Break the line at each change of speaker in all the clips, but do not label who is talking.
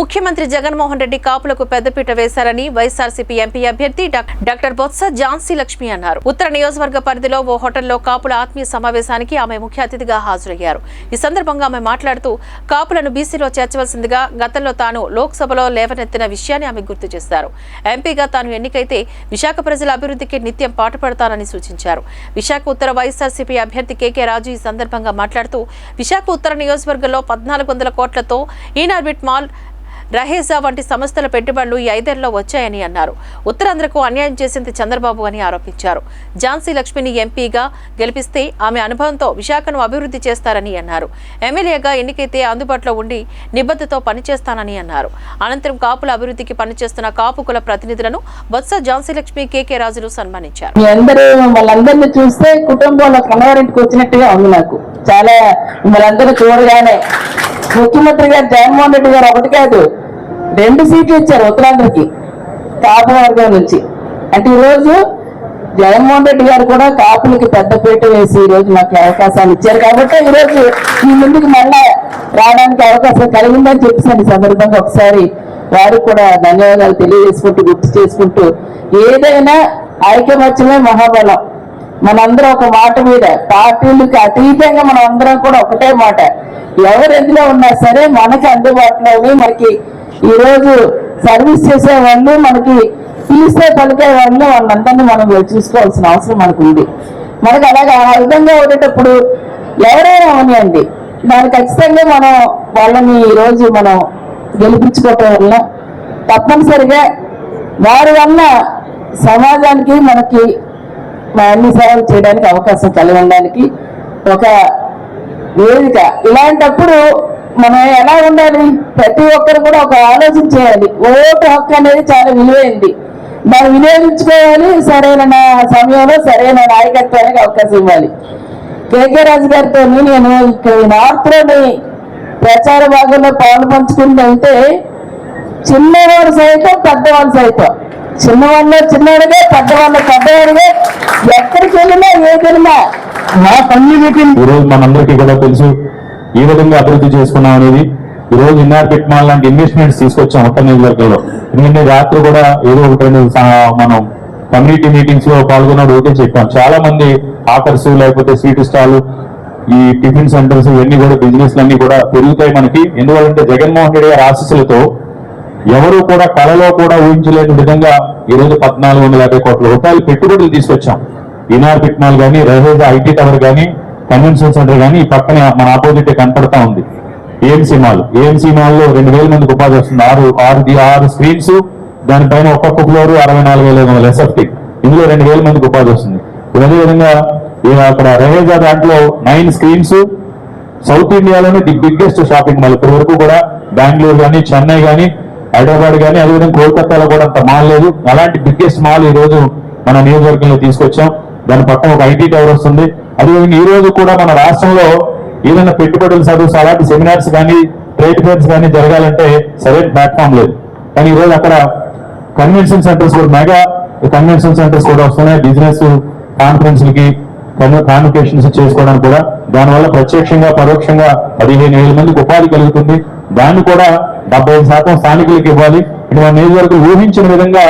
ముఖ్యమంత్రి జగన్మోహన్ రెడ్డి కాపులకు పెద్దపీట వేశారని వైఎస్ఆర్సీపీ ఎంపీ అభ్యర్థి డాక్టర్ బొత్స ఝాన్సీ లక్ష్మి అన్నారు. ఉత్తర నియోజకవర్గ పరిధిలో ఓ హోటల్లో కాపుల ఆత్మీయ సమావేశానికి ఆమె ముఖ్య అతిథిగా హాజరయ్యారు. ఈ సందర్భంగా ఆమె మాట్లాడుతూ కాపులను బీసీలో చేర్చవలసిందిగా గతంలో తాను లోక్సభలో లేవనెత్తిన విషయాన్ని ఆమె గుర్తు చేశారు. ఎంపీగా తాను ఎన్నికైతే విశాఖ ప్రజల అభివృద్ధికి నిత్యం పాటుపడతానని సూచించారు. విశాఖ ఉత్తర వైఎస్ఆర్సీపీ అభ్యర్థి కేకే రాజు ఈ సందర్భంగా మాట్లాడుతూ విశాఖ ఉత్తర నియోజకవర్గంలో పద్నాలుగు వందల కోట్లతో ఈనార్బిట్ మాల్ రహేజా వంటి సంస్థల పెట్టుబడులు ఈ ఐదేళ్ళలో వచ్చాయని అన్నారు. ఉత్తరాంధ్రకు అన్యాయం చేసింది చంద్రబాబు అని ఆరోపించారు. ఝాన్సీ లక్ష్మిని ఎంపీగా గెలిపిస్తే ఆమె అనుభవంతో విశాఖను అభివృద్ధి చేస్తారని అన్నారు. ఎమ్మెల్యేగా ఎన్నికైతే అందుబాటులో ఉండి నిబద్ధతో పనిచేస్తానని అన్నారు. అనంతరం కాపుల అభివృద్ధికి పనిచేస్తున్న కాపు కుల ప్రతినిధులను బొత్స ఝాన్సీ లక్ష్మి కేకే రాజులు సన్మానించారు.
వాళ్ళందరినీ చూస్తే కుటుంబంలో కలవరింటికి వచ్చినట్టుగా ఉంది నాకు. చాలా మిమ్మల్ని చూడగానే ముఖ్యమంత్రి గారు జగన్మోహన్ రెడ్డి గారు ఒకటి కాదు రెండు సీట్లు ఇచ్చారు ఉత్తరాంధ్రకి కాపు వర్గం నుంచి. అంటే ఈరోజు జగన్మోహన్ రెడ్డి గారు కూడా కాపులకి పెద్దపీట వేసి ఈ రోజు మాకు అవకాశాలు ఇచ్చారు. కాబట్టి ఈ రోజు ముందుకు మళ్ళా రావడానికి అవకాశం కలిగిందని చెప్పేసాను ఈ సందర్భంగా. ఒకసారి వారికి కూడా ధన్యవాదాలు తెలియజేసుకుంటూ గుర్తు చేసుకుంటూ ఏదైనా ఐకమత్యమే మహాబలం. మనందరం ఒక మాట మీద పార్టీలకు అతీతంగా మనం అందరం కూడా ఒకటే మాట. ఎవరు ఎందులో ఉన్నా సరే మనకి అందుబాటులో మనకి ఈరోజు సర్వీస్ చేసే వాళ్ళు మనకి పిలిస్తే పలికే వాళ్ళు వాళ్ళందరినీ మనం చూసుకోవాల్సిన అవసరం మనకు ఉంది మనకి అలాగే ఆ విధంగా ఉండేటప్పుడు ఎవరైనా అవనియండి. దాన్ని ఖచ్చితంగా మనం వాళ్ళని ఈరోజు మనం గెలిపించుకోవటం వల్ల తప్పనిసరిగా వారి వల్ల సమాజానికి మనకి అన్ని సేవలు చేయడానికి అవకాశం కలిగి ఉండడానికి ఒక వేదిక. ఇలాంటప్పుడు మనం ఎలా ఉండాలి? ప్రతి ఒక్కరు కూడా ఒక ఆలోచన చేయాలి. ఓటు హక్కు అనేది చాలా విలువైంది. దాన్ని వినియోగించుకోవాలి సరైన నా- సమయంలో సరైన నాయకత్వానికి అవకాశం ఇవ్వాలి. కేకే రాజు గారితో నేను ఇక్కడ నార్త్లోని ప్రచార భాగంలో పాలు పంచుకుంటే చిన్నవాడు సైతం పెద్దవాళ్ళు సైతం. చిన్నవాళ్ళు చిన్నవాడిగా పెద్దవాళ్ళు పెద్దవాడిగా ఎక్కడికి వెళ్ళినా ఏ వెళ్ళినా
నా పని ఈ మనందరికీ కూడా తెలుసు ఈ విధంగా అభివృద్ధి చేసుకున్నాం అనేది ఈ రోజు ఇన్నార్బిట్ మాల్ లాంటి ఇన్వెస్ట్మెంట్స్ తీసుకొచ్చాం ఉత్తర నియోజకవర్గంలో. ఎందుకంటే రాత్రి కూడా ఏదో ఒకటి మనం కమ్యూనిటీ మీటింగ్స్లో పాల్గొన్నాడు ఒకటే చెప్పాం. చాలా మంది ఆఫర్స్ లేకపోతే స్వీట్ స్టాల్ ఈ టిఫిన్ సెంటర్స్ ఇవన్నీ కూడా బిజినెస్ అన్ని కూడా పెరుగుతాయి మనకి. ఎందువల్లంటే జగన్మోహన్ రెడ్డి గారి ఆశీస్సులతో ఎవరు కూడా కళలో కూడా ఊహించలేని విధంగా ఈ రోజు పద్నాలుగు వందల యాభై కోట్ల రూపాయలు పెట్టుబడులు తీసుకొచ్చాం. ఇనార్ పిట్మాల్ కానీ రహేజా ఐటీ టవర్ కానీ కన్వెన్షన్ సెంటర్ కానీ ఈ పక్కనే మన ఆపోజిట్ కనపడతా ఉంది. AMC mall. ఏఎంసీ మాల్లో రెండు వేల మందికి ఉపాధి వస్తుంది. ఆరు ఆరు ఆరు స్క్రీన్స్ దానిపైన ఒక్కొక్క ఫ్లోర్ అరవై నాలుగు వేల ఐదు వందల ఎస్ఎఫ్టీ. ఇందులో రెండు వేల మందికి ఉపాధి వస్తుంది. అదేవిధంగా అక్కడ రహేజా దాంట్లో నైన్ స్క్రీన్స్ సౌత్ ఇండియాలోనే ది బిగ్గెస్ట్ షాపింగ్ మాల్ ఇప్పటి వరకు కూడా. బెంగళూరు కానీ చెన్నై కానీ హైదరాబాద్ కానీ అదేవిధంగా కోల్కతాలో కూడా అంత మాల్ లేదు. అలాంటి బిగ్గెస్ట్ మాల్ ఈ రోజు మన నియోజకవర్గంలో తీసుకొచ్చాం. దాని పక్కన ఒక ఐటీ టవర్ వస్తుంది. అదేవిధంగా ఈ రోజు కూడా మన రాష్ట్రంలో ఏదైనా పెట్టుబడులు చదువు అలాంటి సెమినార్స్ కానీ ట్రేడ్ ఫేర్స్ కానీ జరగాలంటే సరైన ప్లాట్ఫామ్ లేదు. కానీ ఈ రోజు అక్కడ కన్వెన్షన్ సెంటర్స్ కూడా మెగా కన్వెన్షన్ సెంటర్స్ కూడా వస్తున్నాయి. బిజినెస్ కాన్ఫరెన్స్లకి కాన్వకేషన్స్ చేసుకోవడానికి కూడా. దానివల్ల ప్రత్యక్షంగా పరోక్షంగా పదిహేను వేల మందికి ఉపాధి కలుగుతుంది. దాన్ని కూడా డెబ్బై శాతం స్థానికులకు ఇవ్వాలి. ఇటు మన నియోజకవర్గం ఊహించిన విధంగా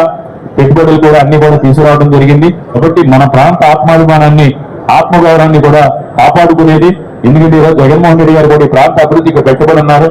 పెట్టుబడులు కూడా అన్ని కూడా తీసుకురావడం జరిగింది. కాబట్టి మన ప్రాంత ఆత్మాభిమానాన్ని ఆత్మగౌరవాన్ని కూడా కాపాడుకునేది. ఎందుకంటే ఈరోజు జగన్మోహన్ రెడ్డి గారు కూడా ఈ ప్రాంత అభివృద్ధికి పెట్టుబడి ఉన్నారు